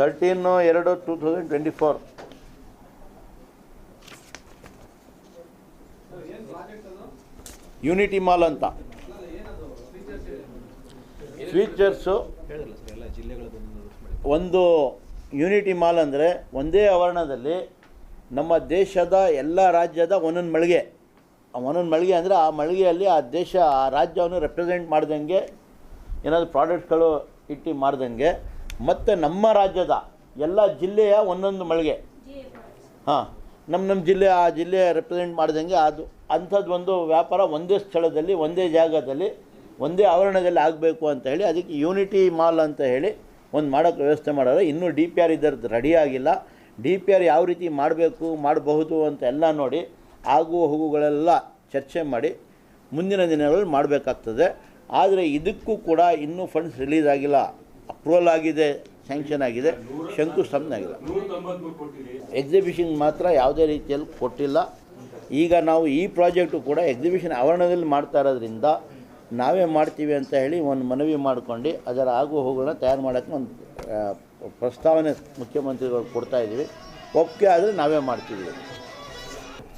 Thirteen ಎರಡು two thousand twenty four unity mall ಅಂತ. Features ಒಂದು ಯೂನಿಟಿ ಮಾಲ್ ಅಂದರೆ ಒಂದೇ ಆವರಣದಲ್ಲಿ ನಮ್ಮ ದೇಶದ ಎಲ್ಲ ರಾಜ್ಯದ ಒಂದೊಂದು ಮಳಿಗೆ. ಆ ಒಂದೊಂದು ಮಳಿಗೆ ಅಂದರೆ ಆ ಮಳಿಗೆಯಲ್ಲಿ ಆ ದೇಶ ಆ ರಾಜ್ಯವನ್ನು ರೆಪ್ರೆಸೆಂಟ್ ಮಾಡ್ದಂಗೆ ಏನಾದರೂ ಪ್ರಾಡಕ್ಟ್ಗಳು ಇಟ್ಟು ಮಾಡ್ದಂಗೆ ಮತ್ತು ನಮ್ಮ ರಾಜ್ಯದ ಎಲ್ಲ ಜಿಲ್ಲೆಯ ಒಂದೊಂದು ಮಳಿಗೆ. ಹಾಂ ನಮ್ಮ ನಮ್ಮ ಜಿಲ್ಲೆ ಆ ಜಿಲ್ಲೆ ರೆಪ್ರೆಸೆಂಟ್ ಮಾಡಿದಂಗೆ ಅದು, ಅಂಥದ್ದು ಒಂದು ವ್ಯಾಪಾರ ಒಂದೇ ಸ್ಥಳದಲ್ಲಿ, ಒಂದೇ ಜಾಗದಲ್ಲಿ, ಒಂದೇ ಆವರಣದಲ್ಲಿ ಆಗಬೇಕು ಅಂತ ಹೇಳಿ, ಅದಕ್ಕೆ ಯೂನಿಟಿ ಮಾಲ್ ಅಂತ ಹೇಳಿ ಒಂದು ಮಾಡೋಕ್ಕೆ ವ್ಯವಸ್ಥೆ ಮಾಡೋರು ಇನ್ನೂ ಡಿ ಪಿ ಆರ್ ಇದರದ್ದು ರೆಡಿ ಆಗಿಲ್ಲ. ಡಿ ಪಿ ಆರ್ ಯಾವ ರೀತಿ ಮಾಡಬೇಕು, ಮಾಡಬಹುದು ಅಂತ ಎಲ್ಲ ನೋಡಿ, ಆಗು ಹೋಗುಗಳೆಲ್ಲ ಚರ್ಚೆ ಮಾಡಿ ಮುಂದಿನ ದಿನಗಳಲ್ಲಿ ಮಾಡಬೇಕಾಗ್ತದೆ. ಆದರೆ ಇದಕ್ಕೂ ಕೂಡ ಇನ್ನೂ ಫಂಡ್ಸ್ ರಿಲೀಸ್ ಆಗಿಲ್ಲ. ಅಪ್ರೂವಲ್ ಆಗಿದೆ ಸ್ಯಾಂಕ್ಷನ್ ಆಗಿದೆ, ಶಂಕುಸ್ಥಾಪನೆ ಆಗಿಲ್ಲ ಎಕ್ಸಿಬಿಷನ್ ಮಾತ್ರ ಯಾವುದೇ ರೀತಿಯಲ್ಲಿ ಕೊಟ್ಟಿಲ್ಲ. ಈಗ ನಾವು ಈ ಪ್ರಾಜೆಕ್ಟು ಕೂಡ ಎಕ್ಸಿಬಿಷನ್ ಆವರಣದಲ್ಲಿ ಮಾಡ್ತಾ ಇರೋದ್ರಿಂದ ನಾವೇ ಮಾಡ್ತೀವಿ ಅಂತ ಹೇಳಿ ಒಂದು ಮನವಿ ಮಾಡ್ಕೊಂಡು ಅದರ ಆಗು ಹೋಗುಗಳನ್ನ ತಯಾರು ಮಾಡೋಕ್ಕೆ ಒಂದು ಪ್ರಸ್ತಾವನೆ ಮುಖ್ಯಮಂತ್ರಿಗಳು ಕೊಡ್ತಾ ಇದ್ದೀವಿ. ಒಪ್ಪಿಗೆ ಆದರೆ ನಾವೇ ಮಾಡ್ತೀವಿ.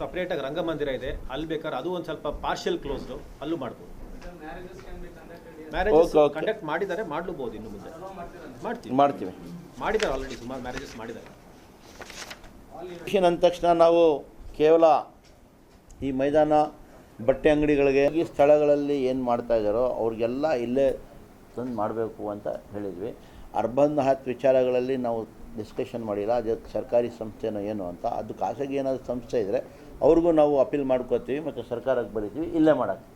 ಸಪ್ರೇಟಾಗಿ ರಂಗಮಂದಿರ ಇದೆ. ಅಲ್ಲಿ ಬೇಕಾದ್ರೆ ಅದು ಒಂದು ಸ್ವಲ್ಪ ಪಾರ್ಷಿಯಲ್ ಕ್ಲೋಸ್ಡು ಅಲ್ಲೂ ಮಾಡ್ಬೋದು. ಕಂಡಕ್ಟ್ ಮಾಡಿದ್ದಾರೆ ಮಾಡಲೂಬಹುದು ಇನ್ನು ಮುಂದೆ. ಮಾಡ್ತೀವಿ. ಮಾಡ್ತೀವಿ. ಮಾಡಿದ್ದಾರೆ ಆಲ್ರೆಡಿ ಸುಮಾರು ಮ್ಯಾರೇಜಸ್ ಮಾಡಿದ್ದಾರೆ. ಅಂದ ತಕ್ಷಣ ನಾವು ಕೇವಲ ಈ ಮೈದಾನ ಬಟ್ಟೆ ಅಂಗಡಿಗಳಿಗೆ ಈ ಸ್ಥಳಗಳಲ್ಲಿ ಏನು ಮಾಡ್ತಾ ಇದ್ದಾರೋ ಅವ್ರಿಗೆಲ್ಲ ಇಲ್ಲೇ ತಂದು ಮಾಡಬೇಕು ಅಂತ ಹೇಳಿದ್ವಿ. ಅರ್ಬನ್ ಹತ್ತು ವಿಚಾರಗಳಲ್ಲಿ ನಾವು ಡಿಸ್ಕಷನ್ ಮಾಡಿಲ್ಲ. ಅದು ಸರ್ಕಾರಿ ಸಂಸ್ಥೆನೋ ಏನು ಅಂತ. ಅದು ಖಾಸಗಿ ಏನಾದರೂ ಸಂಸ್ಥೆ ಇದ್ದರೆ ಅವ್ರಿಗೂ ನಾವು ಅಪೀಲ್ ಮಾಡ್ಕೋತೀವಿ ಮತ್ತು ಸರ್ಕಾರಕ್ಕೆ ಬರೀತೀವಿ. ಇಲ್ಲೇ ಮಾಡೋಕ್ಕೆ.